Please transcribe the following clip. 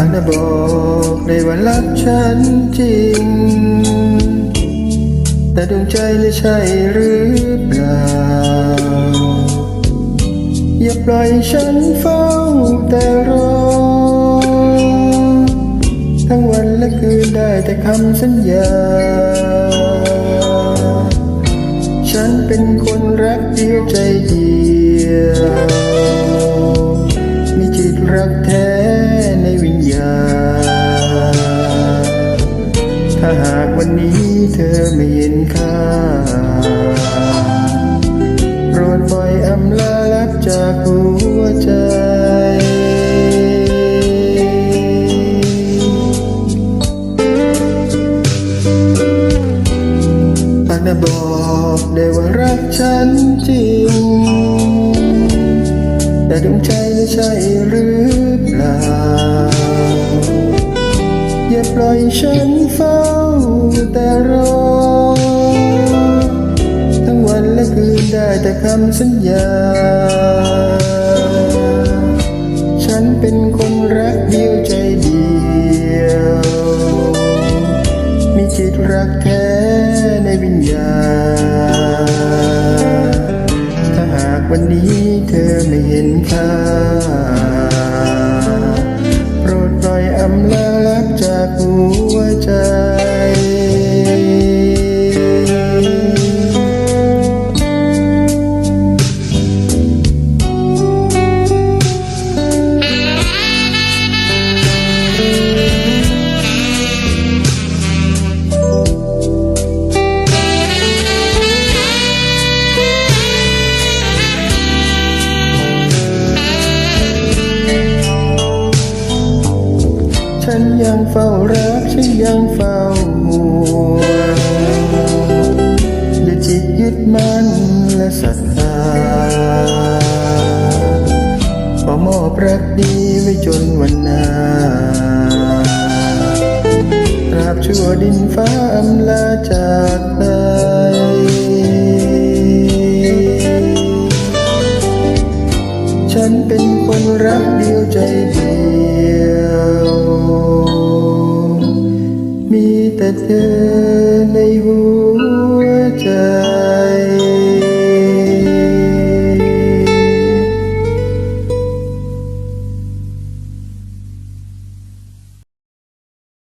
ากนะบอกได้ว่ารักฉันจริง แต่ดวงใจไม่ใช่หรือเปล่า อย่าปล่อยฉันเฝ้าแต่รอ ทั้งวันและคืนได้แต่คำสัญญา ฉันเป็นคนรักเดียวใจเดียว มีจิตรักแท้ วันนี้เธอไม่เห็นค่าโปรดปล่อยอำลาลับจากหัวใจปากนะบอกได้ว่ารักฉันจริง แต่ดวงใจไม่ใช่หรือเปล่า แต่รอ ทั้งวันและคืนได้แต่คำสัญญา ฉันเป็นคนรักเดียวใจเดียว มีจิตรักแท้ในวิญญาณ ฉันยังเฝ้ารัก ฉันยังเฝ้าห่วงด้วยจิตยึดมั่นและศรัทธาขอมอบรักดีไว้จนวันนาตราบชั่วดินฟ้าอำลาจากตา ثنيه